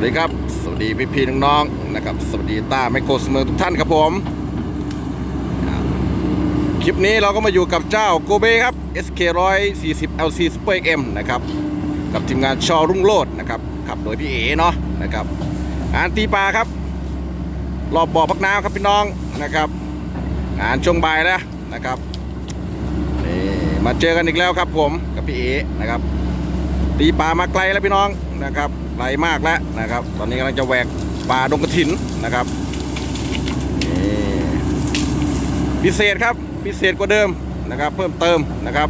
วัสดีครับ สวัสดีพี่พี่น้องๆนะครับ สวัสดีต้าไมโครสเมอร์ทุกท่านครับผมครับคลิปนี้เราก็มาอยู่กับเจ้าโกเบครับ SK 140 LC Super XM นะครับ กับทีมงานชอรุ่งโลดนะครับขับโดยพี่เอ๋เนาะนะครับงานตีปลาครับ รอบบ่อพักน้ำครับพี่น้องนะครับงานช่วงบ่ายแล้วนะครับนี่มาเจอกันอีกแล้วครับผมกับพี่เอ๋นะครับ ตีปลามาไกลแล้วพี่น้องนะครับ ไกลมากแล้วนะครับ ตอนนี้กำลังจะแหวกป่าดงกระถินนะครับพิเศษครับพิเศษกว่าเดิมนะครับ เพิ่มเติมนะครับ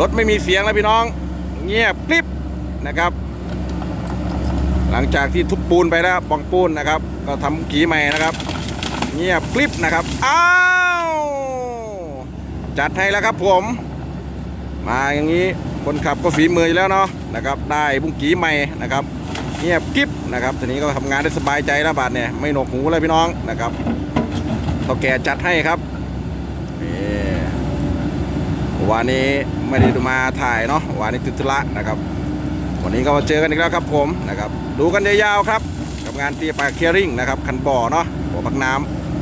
รถไม่มีเสียงแล้วพี่น้อง เงียบกริบนะครับ หลังจากที่ทุบปูนไปแล้วปองปูนนะครับ ก็ทำกีใหม่นะครับ เงียบกริบนะครับอ้าวจัดให้แล้วครับผม มาอย่างนี้ คนขับก็ฝีมืออยู่แล้วเนาะนะครับได้บุ้งกีใหม่นะครับเงียบกิ๊บนะครับทีนี้ก็ทำงานได้สบายใจแล้วบาทเนี่ยไม่หนวกหูเลยพี่น้องนะครับเท่าแก่จัดให้ครับวันนี้ไม่ได้มาถ่ายเนาะวันนี้ติดธุระนะครับ วันนี้ก็มาเจอกันอีกแล้วครับผมนะครับดูกันยาวๆครับ กับงานตีปลาเคลียริ่งนะครับคันบ่อเนาะบ่อพักน้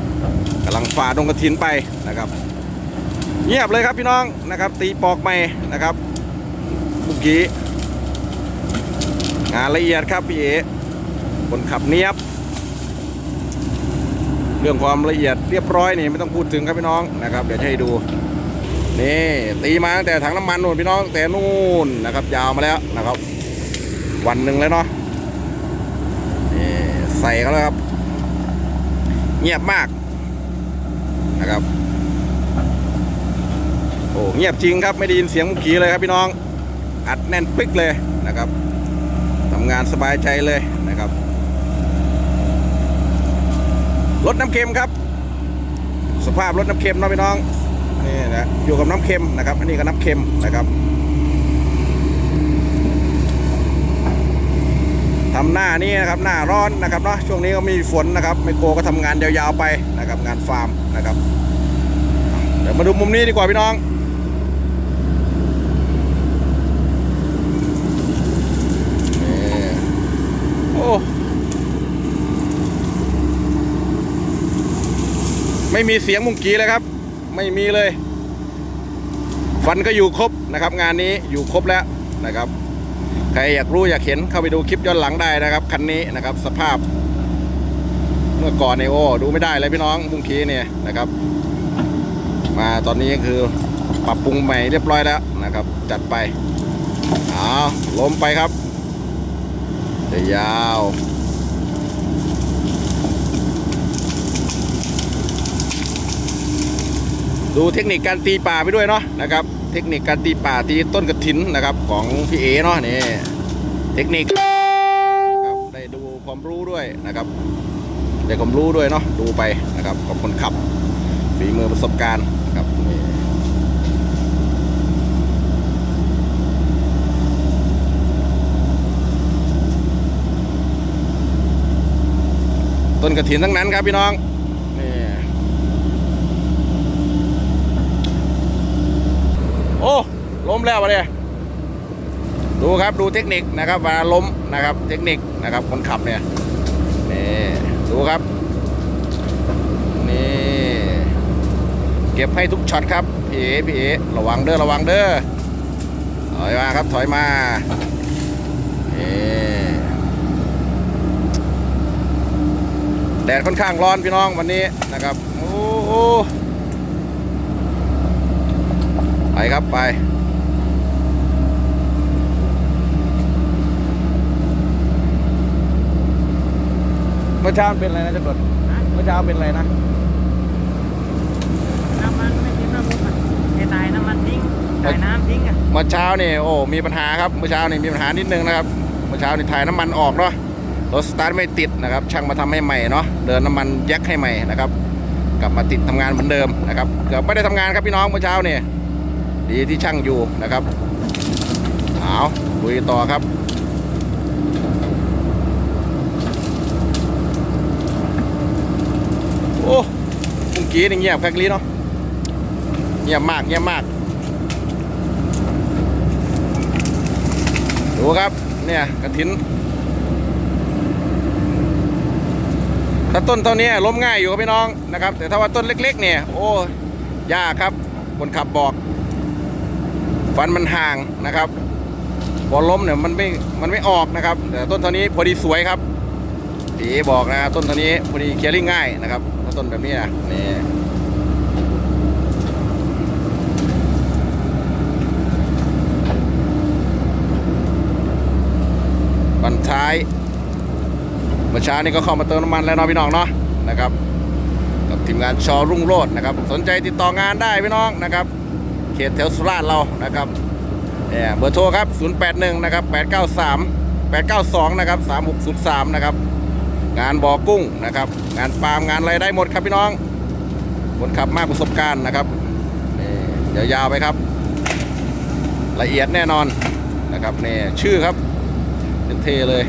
ำกำลังฝ่าดงกระถินไปนะครับ เงียบเลยครับพี่น้องนะครับ ตีปอกใหม่นะครับ เมื่อกี้งานละเอียดครับพี่เอคนขับเนียบ เรื่องความละเอียดเรียบร้อยนี่ไม่ต้องพูดถึงครับพี่น้องนะครับ เดี๋ยวจะให้ดูนี่ตีมาตั้งแต่ถังน้ำมันนู่นพี่น้องแต่นู่นนะครับ ยาวมาแล้วนะครับ วันหนึ่งแล้วเนาะนี่ใส่กันแล้วครับ เงียบมากนะครับโอ้เงียบจริงครับไม่ได้ยินเสียงมุกขีเลยครับพี่น้อง อัดแน่นปึ๊กเลยนะครับทำงานสบายใจเลยนะครับรถน้ำเค็มครับ สภาพรถน้ำเค็มเนาะพี่น้องนี่นะอยู่กับน้ำเค็มนะครับ อันนี้ก็น้ำเค็มนะครับทำหน้านี่นะครับหน้าร้อนนะครับเนาะช่วงนี้ก็มีฝนนะครับไมโครก็ทำงานยาวๆไปนะครับ งานฟาร์มนะครับเดี๋ยวมาดูมุมนี้ดีกว่าพี่น้อง ไม่มีเสียงมุงกีเลยครับ ไม่มีเลย ฟันก็อยู่ครบนะครับ งานนี้อยู่ครบแล้วนะครับ ใครอยากรู้อยากเห็นเข้าไปดูคลิปย้อนหลังได้นะครับคันนี้นะครับ สภาพ เมื่อก่อนเนี่ยโอ้ดูไม่ได้เลยพี่น้องมุงกีเนี่ยนะครับ มาตอนนี้ก็คือปรับปรุงใหม่เรียบร้อยแล้วนะครับ จัดไปเอาล้มไปครับจะยาว ดูเทคนิคการตีป่าไปด้วยเนาะนะครับ เทคนิคการตีป่าตีต้นกระถินนะครับของพี่เอเนาะนี่เทคนิคนะครับได้ดูความรู้ด้วยนะครับได้ความรู้ด้วยเนาะดูไปนะครับกับคนขับฝีมือประสบการณ์นะครับนี่ต้นกระถินทั้งนั้นครับพี่น้องนี่ โอ้ล้มแล้ววะเนี่ยดูครับดูเทคนิคนะครับเวลาล้มนะครับ เทคนิคนะครับคนขับเนี่ยนี่ดูครับนี่เก็บให้ทุกช็อตครับพี่เอพี่เอระวังเด้อระวังเด้อถอยมาครับถอยมาแดดค่อนข้างร้อนพี่น้องวันนี้นะครับ โอ้ ครับไป เมื่อเช้าเป็นอะไรนะเจักรเมื่อเช้าเป็นอะไรนะ น้ำมันไม่ทิ้งน้ำมันเทตายน้ำมันทิ้งตายน้ำทิ้งอะเมื่อเช้านี่โอ้ มีปัญหาครับ เมื่อเช้านี่มีปัญหานิดนึงนะครับ เมื่อเช้านี่ถ่ายน้ำมันออกเนาะ รถสตาร์ทไม่ติดนะครับ ช่างมาทำให้ใหม่เนาะ เดินน้ำมันแยกให้ใหม่นะครับ กลับมาติดทำงานเหมือนเดิมนะครับ เกือบไม่ได้ทำงานครับพี่น้องเมื่อเช้านี่ ดีที่ช่างอยู่นะครับเอาลุยต่อครับโอ้เมื่อกี้นี่เงียบแค่นี้เนาะเงียบมากเงียบมาก ดูครับเนี่ยกระถินถ้าต้นเท่านี้ล้มง่ายอยู่ครับพี่น้องนะครับ แต่ถ้าว่าต้นเล็ก ๆ เนี่ย โอ้ยากครับ คนขับบอก ฟันมันห่างนะครับพอล้มเนี่ยมันไม่มันไม่ออกนะครับ แต่ต้นเท่านี้พอดีสวยครับตีบอกนะต้นเท่านี้พอดีเคลียร์ง่ายนะครับถ้าต้นแบบนี้นะนี่บันท้ายเมื่อเช้านี้ก็เข้ามาเติมน้ำมันแล้วเนาะพี่น้องเนาะนะครับ กับทีมงานชอรุ่งโรจน์นะครับ สนใจติดต่องานได้พี่น้องนะครับ ขตแถวสุราษฎร์เรานะครับเนี่ยเบอร์โทรครับ 081 นะครับ 893 892 นะครับ 3603 นะครับ งานบ่อกุ้งนะครับ งานปาล์มงานอะไรได้หมดครับพี่น้องคนขับมากประสบการณ์นะครับนี่ยาวๆไปครับ ละเอียดแน่นอนนะครับนี่ชื่อครับเป็นเทเลย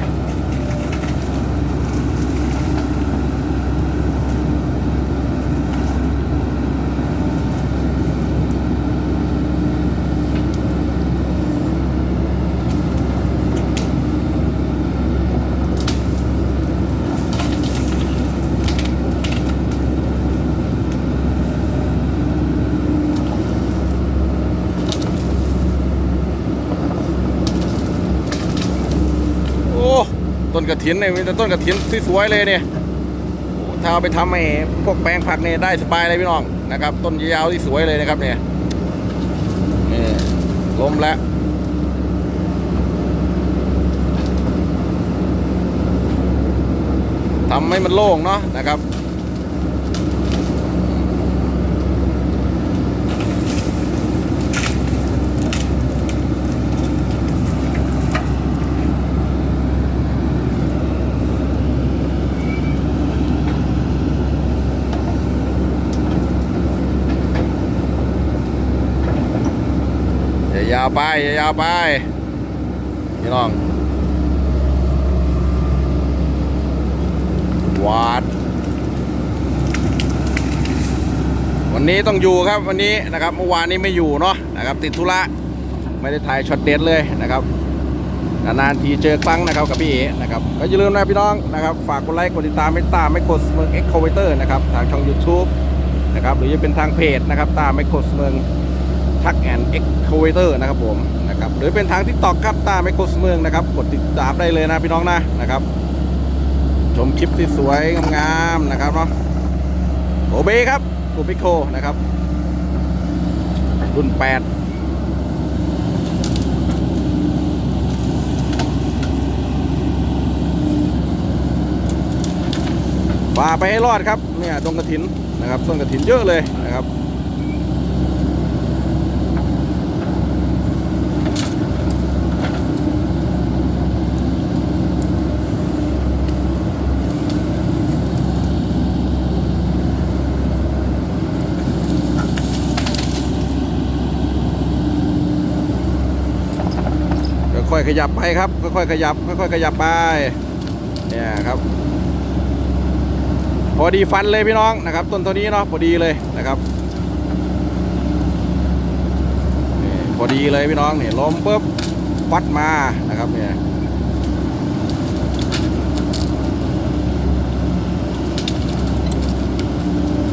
โอ้ต้ นกระถินเนี่ยมีแต่ต้นกระถินสวยๆเลยเนี่ยถ้าเอาไปทำไอ้พวกแปลงผักเนี่ยได้สบายเลยพี่น้องนะครับ ต้นยาวที่สวยเลยนะครับเนี่ยนี่ล้มแล้วทำให้มันโล่งเนาะนะครับายาวไปยาวไปพี่น้องวาดวันนี้ต้องอยู่ครับวันนี้นะครับเมื่อวานนี้ไม่อยู่เนาะนะครับ ติดธุระไม่ได้ถ่ายช็อตเด็ดเลยนะครับนานๆทีเจอครั้งนะครับกับพี่เอนะครับก็อย่าลืมนะพี่น้องนะครับ ฝากกดไลค์กดติดตามไม่ตามไม่กดสมึงเอ็กโคเวเตอร์นะครับทางช่อง YouTube นะครับหรือจะเป็นทางเพจนะครับตามไม่กดสมึง ทักแอนเอ็กโคเวเตอร์นะครับผมนะครับหรือเป็นทางทิกตอกครับตาไมโครสเมืองนะครับกดติดตามได้เลยนะพี่น้องนะนะครับ ชมคลิปที่สวยงามๆนะครับเนาะโอเบครับโกปิโคนะครับ รุ่น 8ฝ่าไปให้รอดครับเนี่ยต้นกระถินนะครับ ต้นกระถินเยอะเลยนะครับ อยๆ ขยับไปครับ ค่อยๆ ขยับ ค่อยๆ ขยับไป เนี่ยครับ พอดีฟันเลยพี่น้องนะครับ ต้นตัวนี้เนาะพอดีเลยนะครับพอดีเลยพี่น้องเนี่ยล้มปุ๊บฟัดมานะครับเนี่ย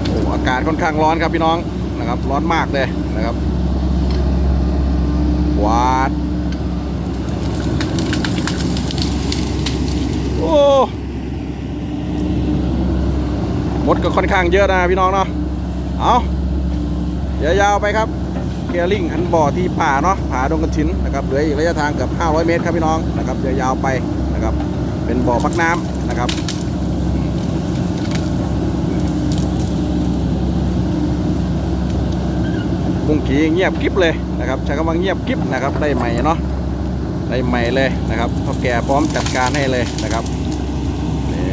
โอ้อากาศค่อนข้างร้อนครับพี่น้องนะครับ ร้อนมากเลยนะครับวาด โอ้ มดก็ค่อนข้างเยอะนะพี่น้องเนาะ เอายาวๆไปครับเกียร์ลิงคันบ่อที่ป่าเนาะผาดงกระถินนะครับเหลืออีกระยะทางเกือบ500 เมตรครับพี่น้องนะครับยาวๆไปนะครับ เป็นบ่อพักน้ำนะครับมุงกีเงียบกริบเลยนะครับใช้คำว่าเงียบกริบนะครับได้ใหม่เนาะ ได้ใหม่เลยนะครับเท่าแก่พร้อมจัดการให้เลยนะครับนี่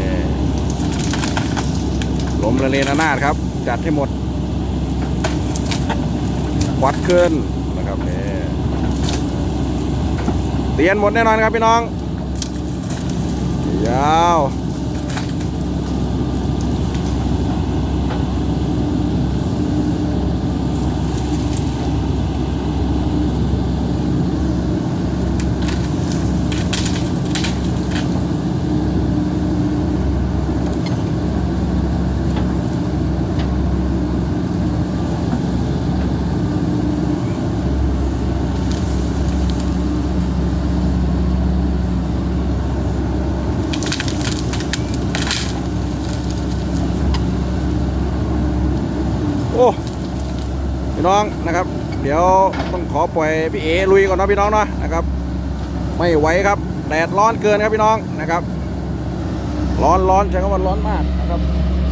ลมระเลนานาดครับ จัดให้หมด วัดขึ้นนะครับนี่เตียนหมดแน่นอนครับพี่น้องยาว โอ้พี่น้องนะครับ เดี๋ยวต้องขอปล่อยพี่เอลุยก่อนนะพี่น้องเนาะนะครับ ไม่ไหวครับแดดร้อนเกินครับพี่น้องนะครับ ร้อนร้อนใช้คำว่าร้อนมากนะครับ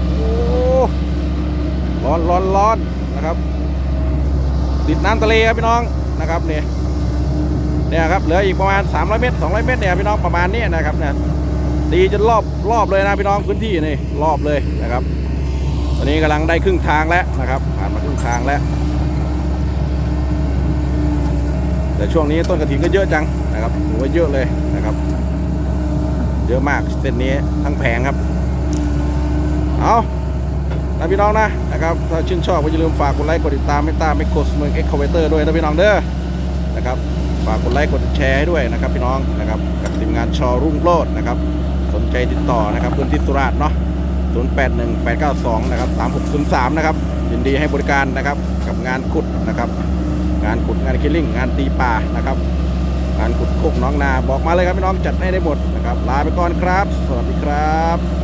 โอ้ร้อนร้อนร้อนนะครับ ติดน้ำทะเลครับพี่น้องนะครับเนี่ยเนี่ยครับเหลืออีกประมาณ 300 เมตร 200 เมตรเนี่ยพี่น้องประมาณนี้นะครับเนี่ยตีจนรอบรอบเลยนะพี่น้องพื้นที่นี่รอบเลยนะครับ อนนี้กำลังได้ครึ่งทางแล้วนะครับ ผ่านมาครึ่งทางแล้ว แต่ช่วงนี้ต้นกระถินก็เยอะจังนะครับถือว่าเยอะเลยนะครับ เยอะมากเส้นนี้ทั้งแผงครับ เอานะพี่น้องนะนะครับถ้าชื่นชอบก็อย่าลืมฝากกดไลค์กดติดตามไม่ตามไม่กดเมืองเอ็กคาเวเตอร์ด้วยนะพี่น้องเด้อนะครับฝากกดไลค์กดแชร์ให้ด้วยนะครับพี่น้องนะครับกับทีมงานชอรุ่งโลดนะครับสนใจติดต่อนะครับพื้นที่สุราษฎร์เนาะ 081 892นะครับ3603นะครับยินดีให้บริการนะครับกับงานขุดนะครับ งานขุดงานคิลลิ่งงานตีป่านะครับ งานขุดโคกน้องนาบอกมาเลยครับพี่น้องจัดให้ได้หมดนะครับลาไปก่อนครับ สวัสดีครับ